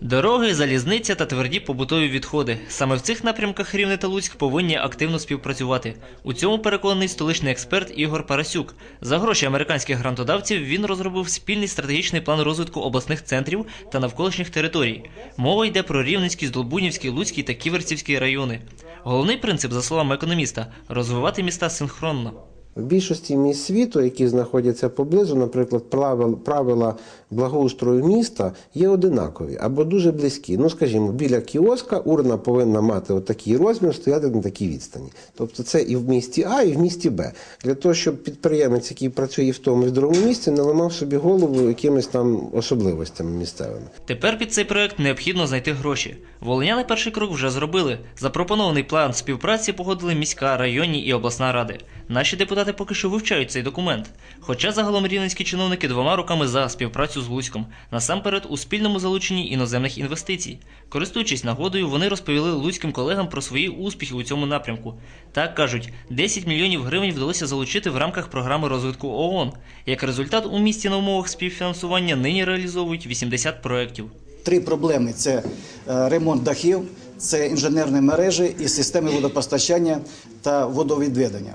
Дороги, залізниця та тверді побутові відходи. Саме в цих напрямках Рівне та Луцьк повинні активно співпрацювати. У цьому переконаний столичний експерт Ігор Парасюк. За гроші американських грантодавців він розробив спільний стратегічний план розвитку обласних центрів та навколишніх територій. Мова йде про Рівненський, Здолбунівський, Луцький та Ківерцівський райони. Головний принцип, за словами економіста, розвивати міста синхронно. В більшості міст світу, які знаходяться поблизу, наприклад, правил, правила благоустрою міста є одинакові або дуже близькі. Ну, скажімо, біля кіоска урна повинна мати отакий розмір, стояти на такій відстані. Тобто це і в місті А, і в місті Б. Для того, щоб підприємець, який працює в тому і в другому місці, не ламав собі голову якимись там особливостями місцевими. Тепер під цей проект необхідно знайти гроші. Волиняни перший крок вже зробили. Запропонований план співпраці погодили міська, районні і обласна ради. Наші депутати поки що вивчають цей документ. Хоча загалом рівненські чиновники двома руками за співпрацю з Луцьком, насамперед у спільному залученні іноземних інвестицій. Користуючись нагодою, вони розповіли луцьким колегам про свої успіхи у цьому напрямку. Так кажуть, 10 мільйонів гривень вдалося залучити в рамках програми розвитку ООН. Як результат, у місті на умовах співфінансування нині реалізовують 80 проєктів. Три проблеми: це е, ремонт дахів, це інженерні мережі і системи водопостачання та водовідведення.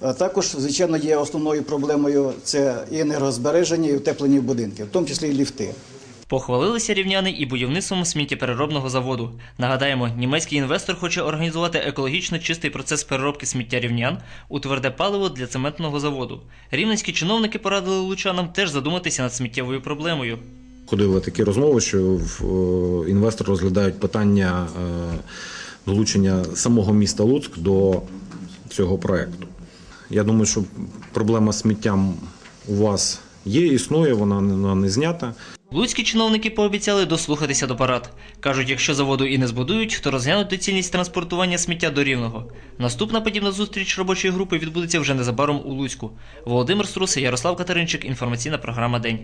Також, звичайно, є основною проблемою це і енергозбереження, і утеплення будинків, в тому числі і ліфти. Похвалилися рівняни і будівництвом сміттєпереробного заводу. Нагадаємо, німецький інвестор хоче організувати екологічно чистий процес переробки сміття рівнян у тверде паливо для цементного заводу. Рівненські чиновники порадили лучанам теж задуматися над сміттєвою проблемою. Ходили такі розмови, що в, е, інвестор розглядають питання е, долучення самого міста Луцьк до цього проекту. Я думаю, що проблема з сміттям у вас є, існує, вона не- знята. Луцькі чиновники пообіцяли дослухатися до парад. Кажуть, якщо заводу і не збудують, то розглянуть доцільність транспортування сміття до рівного. Наступна подібна зустріч робочої групи відбудеться вже незабаром у Луцьку. Володимир Струс, Ярослав Катеринчик. Інформаційна програма День.